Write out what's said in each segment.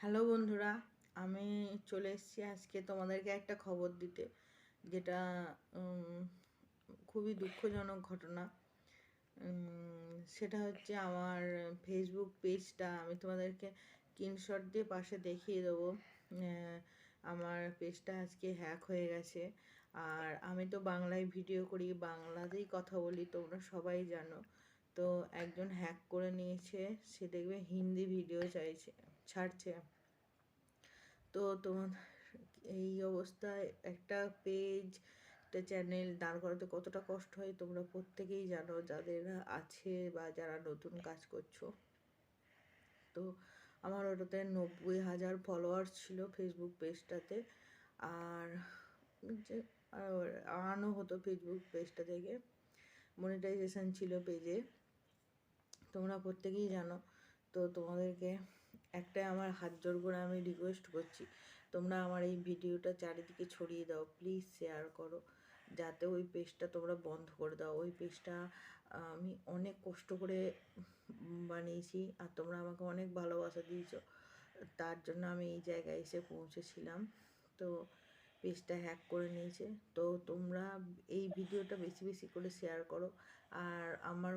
Hello বন্ধুরা, আমি চলে এসেছি আজকে তোমাদেরকে একটা খবর দিতে, যেটা খুবই দুঃখজনক ঘটনা। সেটা হচ্ছে আমার ফেসবুক পেজটা আমি তোমাদেরকে স্ক্রিনশট দিয়ে পাশে দেখিয়ে দেবো। আমার পেজটা আজকে হ্যাক হয়ে গেছে। আর আমি তো বাংলায় ভিডিও করি, বাংলাতেই কথা বলি, তোমরা সবাই জানো। তো একজন হ্যাক করে নিয়েছে, সে দেখবে হিন্দি ভিডিও চাইছে। ছাড়ছে। তো তোমার এই অবস্থায় একটা পেজ একটা চ্যানেল দাঁড় করাতে কতটা কষ্ট হয় তোমরা প্রত্যেকেই জানো যাদের আছে বা যারা নতুন কাজ করছ। তো আমার ওটাতে নব্বই হাজার ফলোয়ার্স ছিল ফেসবুক পেজটাতে আর যে আনানো হতো ফেসবুক পেজটা থেকে। মনিটাইজেশন ছিল পেজে তোমরা প্রত্যেকেই জানো। তো তোমাদেরকে একটাই আমার হাত জোর করে আমি রিকোয়েস্ট করছি। তোমরা আমার এই ভিডিওটা চারিদিকে ছড়িয়ে দাও প্লিজ শেয়ার করো। যাতে ওই পেজটা তোমরা বন্ধ করে দাও। ওই পেজটা আমি অনেক কষ্ট করে বানিয়েছি আর তোমরা আমাকে অনেক ভালোবাসা দিয়েছ। তার জন্য আমি এই জায়গায় এসে পৌঁছেছিলাম। তো পেজটা হ্যাক করে নিয়েছে। তো তোমরা এই ভিডিওটা বেশি বেশি করে শেয়ার করো। আর আমার,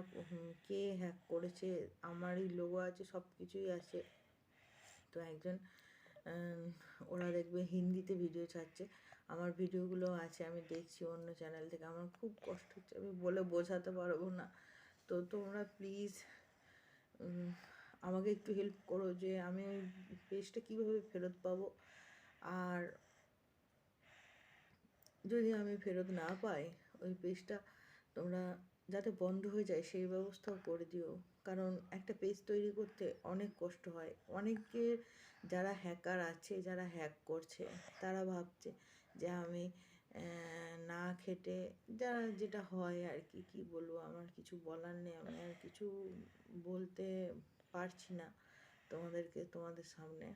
কে হ্যাক করেছে, আমারই লোগো আছে সব কিছুই আছে। তো একজন ওরা দেখবে হিন্দিতে ভিডিও ছাড়ছে। আমার ভিডিওগুলো আছে, আমি দেখছি অন্য চ্যানেল থেকে। আমার খুব কষ্ট হচ্ছে, আমি বলে বোঝাতে পারব না। তো তোমরা প্লিজ আমাকে একটু হেল্প করো যে আমি ওই পেজটা কীভাবে ফেরত পাবো। আর যদি আমি ফেরত না পাই, ওই পেজটা তোমরা যাতে বন্ধ হয়ে যায়, সেই ব্যবস্থাও করে দিও। কারণ একটা পেজ তৈরি করতে অনেক কষ্ট হয়। অনেকের যারা হ্যাকার আছে, যারা হ্যাক করছে, তারা ভাবছে যে আমি না খেটে যারা যেটা হয় আর কি, কী বলব? আমার কিছু বলার নেই, আমি আর কিছু বলতে পারছি না তোমাদেরকে, তোমাদের সামনে।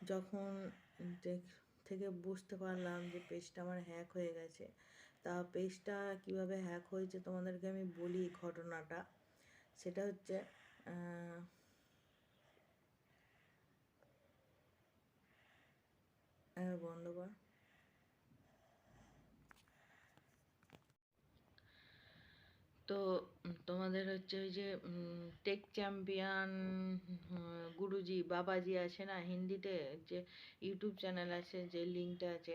যখন থেকে বুঝতে পারলাম যে পেজটা আমার হ্যাক হয়ে গেছে তা পেজটা কীভাবে হ্যাক হয়েছে তোমাদেরকে আমি বলি ঘটনাটা। সেটা হচ্ছে বন্ধ কর। তো তোমাদের হচ্ছে ওই যে টেক চ্যাম্পিয়ন গুরুজি, বাবাজি আছে না হিন্দিতে, যে ইউটিউব চ্যানেল আছে, যে লিঙ্কটা আছে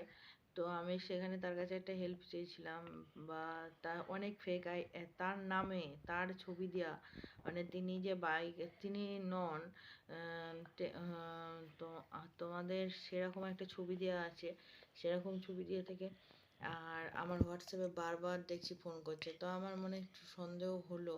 তো আমি সেখানে তার কাছে একটা হেল্প চেয়েছিলাম বা তা অনেক ফেক আই তার নামে তার ছবি দেওয়া মানে তিনি যে বাইক তিনি নন তো তোমাদের সেরকম একটা ছবি দেওয়া আছে, সেরকম ছবি দিয়ে থেকে আর আমার হোয়াটসঅ্যাপে বারবার দেখছি ফোন করছে, তো আমার মনে একটু সন্দেহ হলো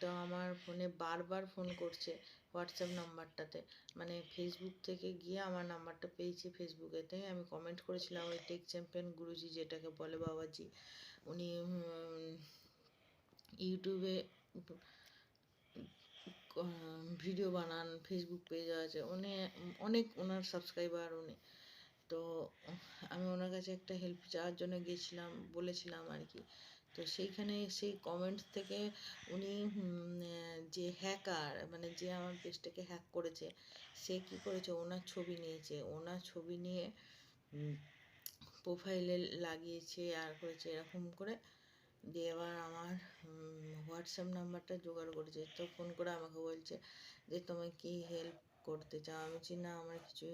তো আমার ফোনে বারবার ফোন করছে হোয়াটসঅ্যাপ নাম্বারটাতে। মানে ফেসবুক থেকে গিয়ে আমার নাম্বারটা পেয়েছি ফেসবুকেতে আমি কমেন্ট করেছিলাম ওই টেক চ্যাম্পিয়ন গুরুজি যেটাকে বলে বাবাজি। উনি ইউটিউবে ভিডিও বানান ফেসবুক পেজ আছে। উনি অনেক ওনার সাবস্ক্রাইবার উনি। তো আমি ওনার কাছে একটা হেল্প চাওয়ার জন্য গেছিলাম বলেছিলাম আর কি। তো সেইখানে সেই কমেন্টস থেকে উনি যে হ্যাকার মানে যে আমার পেজটাকে হ্যাক করেছে, সে কী করেছে? ওনার ছবি নিয়েছে। ওনার ছবি নিয়ে প্রোফাইলে লাগিয়েছে আর করেছে এরকম করে। দিয়ে এবার আমার হোয়াটসঅ্যাপ নাম্বারটা জোগাড় করেছে। তো ফোন করে আমাকে বলছে যে তুমি কি হেল্প করতে চাও? আমি বলছি, না, আমার কিছু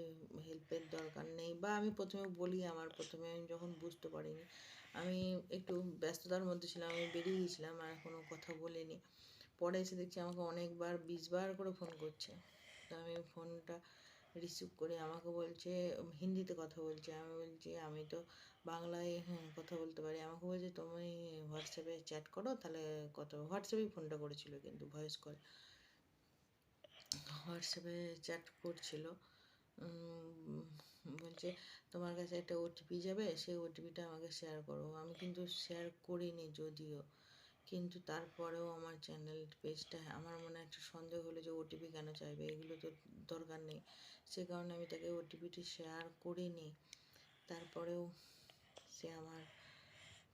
হেল্পের দরকার নেই। বা আমি প্রথমে বলি আমার, প্রথমে আমি যখন বুঝতে পারিনি, আমি একটু ব্যস্ততার মধ্যে ছিলাম, আমি বেরিয়ে গেছিলাম আর কোনো কথা বলিনি। পরে এসে দেখছি আমাকে অনেকবার, বিশবার করে ফোন করছে। তো আমি ফোনটা রিসিভ করে আমাকে বলছে, হিন্দিতে কথা বলছে। আমি বলছি, আমি তো বাংলায় কথা বলতে পারি। আমাকে বলছে, তুমি হোয়াটসঅ্যাপে চ্যাট করো, তাহলে কথা হোয়াটসঅ্যাপেই ফোনটা করেছিল কিন্তু ভয়েস কল হোয়াটসঅ্যাপে চ্যাট করছিল। বলছে, তোমার কাছে একটা ওটিপি যাবে, সেই ওটিপিটা আমাকে শেয়ার করো। আমি কিন্তু শেয়ার করিনি যদিও, কিন্তু তারপরেও আমার চ্যানেল পেজটা আমার মনে একটা সন্দেহ হলো যে ওটিপি কেন চাইবে, এগুলো তো দরকার নেই। সে কারণে আমি তাকে ওটিপিটি শেয়ার করিনি। তারপরেও সে আমার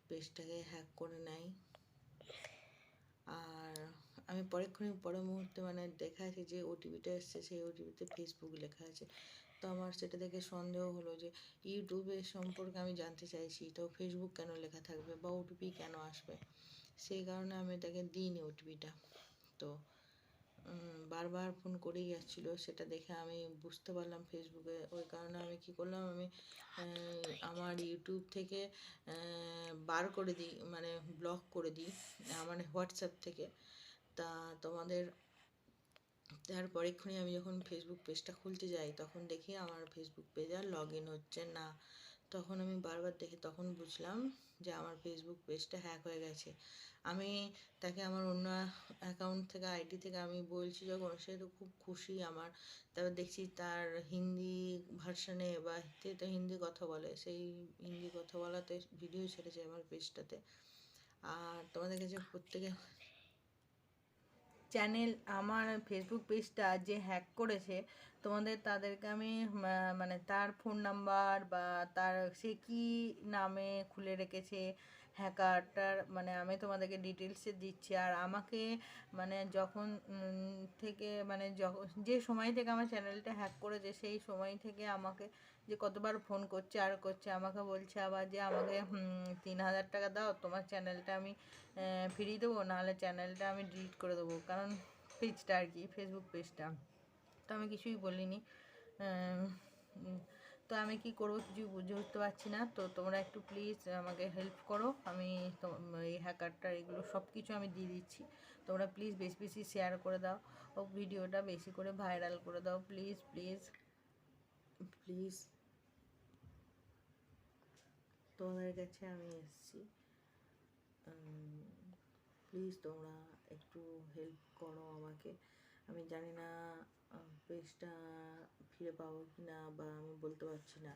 পেজটাকে হ্যাক করে নেয়। আর আমি পরেক্ষণে পরের মুহূর্তে মানে দেখা আছে যে ওটিপিটা এসছে, সেই ওটিপিতে ফেসবুক লেখা আছে। তো আমার সেটা দেখে সন্দেহ হলো যে ইউটিউবের সম্পর্কে আমি জানতে চাইছি, তো ফেসবুক কেন লেখা থাকবে বা ওটিপি কেন আসবে? সেই কারণে আমি তাকে দিইনি ওটিপিটা তো বারবার ফোন করেই যাচ্ছিল সেটা দেখে আমি বুঝতে পারলাম ফেসবুকে ওই কারণে আমি কি করলাম, আমি আমার ইউটিউব থেকে বার করে দিই মানে ব্লক করে দিই আমার হোয়াটসঅ্যাপ থেকে। তা তোমাদের তারপর এক্ষুনি আমি যখন ফেসবুক পেজটা খুলতে যাই, তখন দেখি আমার ফেসবুক পেজ আর লগ ইন হচ্ছে না। তখন আমি বারবার দেখি, তখন বুঝলাম যে আমার ফেসবুক পেজটা হ্যাক হয়ে গেছে। আমি তাকে আমার অন্য অ্যাকাউন্ট থেকে আইডি থেকে আমি বলছি যখন, সে তো খুব খুশি আমার। তারপর দেখছি তার হিন্দি ভার্সানে বা তো হিন্দি কথা বলে, সেই হিন্দি কথা বলাতে ভিডিও ছেড়েছে আমার পেজটাতে আর তোমাদের কাছে প্রত্যেকে চ্যানেল আমার ফেসবুক পেজটা যে হ্যাক করেছে, তোমাদের তাদেরকে আমি মানে তার ফোন নাম্বার বা তার সে কি নামে খুলে রেখেছে হ্যাকারটার মানে আমি তোমাদেরকে ডিটেলসে দিচ্ছি। আর আমাকে মানে যখন থেকে মানে যখন যে সময় থেকে আমার চ্যানেলটা হ্যাক করেছে, সেই সময় থেকে আমাকে যে কতবার ফোন করছে আর করছে, আমাকে বলছে আবার যে আমাকে তিন হাজার টাকা দাও, তোমার চ্যানেলটা আমি ফিরিয়ে দেবো, নাহলে চ্যানেলটা আমি ডিলিট করে দেবো। কারণ পেজটা আর কি ফেসবুক পেজটা তো আমি কিছুই বলিনি। তো আমি কি করব কিছু বুঝে উঠতে পারছি না। তো তোমরা একটু প্লিজ আমাকে হেল্প করো। আমি এই হ্যাকারটা এগুলো সব কিছু আমি দিয়ে দিচ্ছি। তোমরা প্লিজ বেশি বেশি শেয়ার করে দাও। ও ভিডিওটা বেশি করে ভাইরাল করে দাও। প্লিজ প্লিজ প্লিজ তোমাদের কাছে আমি এসেছি। প্লিজ তোমরা একটু হেল্প করো আমাকে। আমি জানি না পেজটা ফিরে পাবো কি না বা আমি বলতে পারছি না।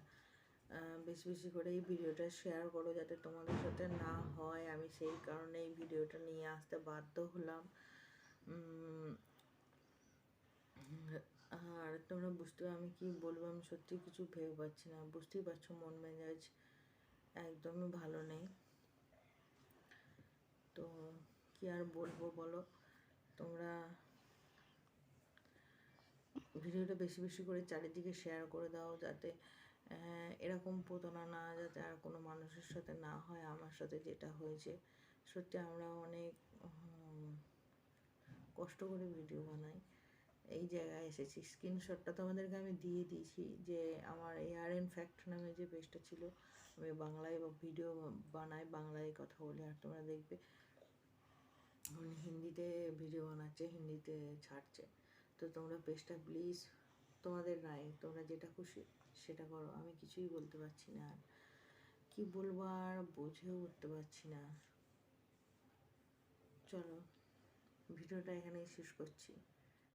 বেশি বেশি করে এই ভিডিওটা শেয়ার করো যাতে তোমাদের সাথে না হয়। আমি সেই কারণে এই ভিডিওটা নিয়ে আসতে বাধ্য হলাম। আর তোমরা বুঝতে আমি কি বলব? আমি সত্যি কিছু ভেবে পাচ্ছি না। বুঝতেই পারছ মন মেজাজ একদমই ভালো নেই। তো কি আর বলব বলো? তোমরা ভিডিওটা বেশি বেশি করে চারিদিকে শেয়ার করে দাও যাতে এরকম প্রতারণা না, যাতে আর কোনো মানুষের সাথে না হয়, আমার সাথে যেটা হয়েছে। সত্যি আমরা অনেক কষ্ট করে ভিডিও বানাই। এই জায়গায় এসেছি। স্ক্রিনশটটা তোমাদেরকে আমি দিয়ে দিয়েছি যে আমার এয়ার এন ফ্যাক্ট নামে যে পেজটা ছিল, আমি বাংলায় ভিডিও বানাই, বাংলায় কথা বলি, আর তোমরা দেখবে। হিন্দিতে ভিডিও বানাচ্ছে, হিন্দিতে ছাড়ছে। তো তোমরা পেজটা প্লিজ তোমাদের রায়, তোমরা যেটা খুশি সেটা করো। আমি কিছুই বলতে পারছি না আর। কি বলব আর বুঝেও উঠতে পারছি না। চলো, ভিডিওটা এখানেই শেষ করছি।